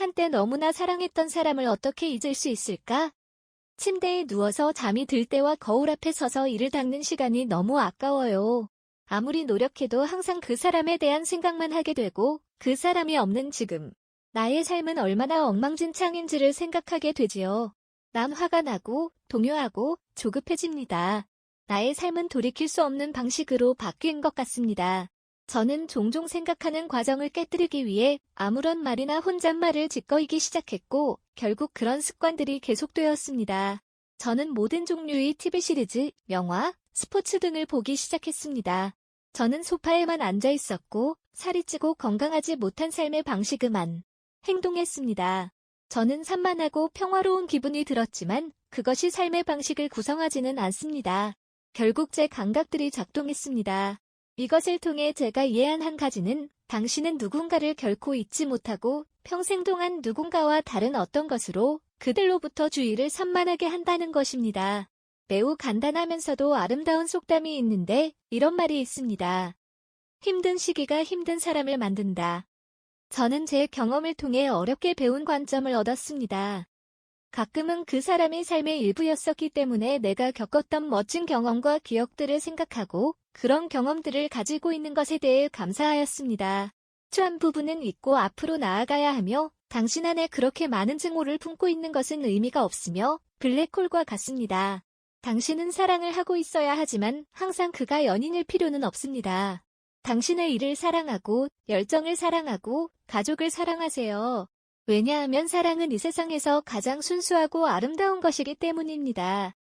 한때 너무나 사랑했던 사람을 어떻게 잊을 수 있을까? 침대에 누워서 잠이 들 때와 거울 앞에 서서 이를 닦는 시간이 너무 아까워요. 아무리 노력해도 항상 그 사람에 대한 생각만 하게 되고 그 사람이 없는 지금 나의 삶은 얼마나 엉망진창인지를 생각하게 되지요. 난 화가 나고 동요하고 조급해집니다. 나의 삶은 돌이킬 수 없는 방식으로 바뀐 것 같습니다. 저는 종종 생각하는 과정을 깨뜨리기 위해 아무런 말이나 혼잣말을 짓거리기 시작했고 결국 그런 습관들이 계속되었습니다. 저는 모든 종류의 TV 시리즈, 영화, 스포츠 등을 보기 시작했습니다. 저는 소파에만 앉아 있었고 살이 찌고 건강하지 못한 삶의 방식에만 행동했습니다. 저는 산만하고 평화로운 기분이 들었지만 그것이 삶의 방식을 구성하지는 않습니다. 결국 제 감각들이 작동했습니다. 이것을 통해 제가 이해한 한 가지는 당신은 누군가를 결코 잊지 못하고 평생 동안 누군가와 다른 어떤 것으로 그들로부터 주의를 산만하게 한다는 것입니다. 매우 간단하면서도 아름다운 속담이 있는데 이런 말이 있습니다. 힘든 시기가 힘든 사람을 만든다. 저는 제 경험을 통해 어렵게 배운 관점을 얻었습니다. 가끔은 그 사람의 삶의 일부였었기 때문에 내가 겪었던 멋진 경험과 기억들을 생각하고 그런 경험들을 가지고 있는 것에 대해 감사하였습니다. 추한 부분은 잊고 앞으로 나아가야 하며 당신 안에 그렇게 많은 증오를 품고 있는 것은 의미가 없으며 블랙홀과 같습니다. 당신은 사랑을 하고 있어야 하지만 항상 그가 연인일 필요는 없습니다. 당신의 일을 사랑하고 열정을 사랑하고 가족을 사랑하세요. 왜냐하면 사랑은 이 세상에서 가장 순수하고 아름다운 것이기 때문입니다.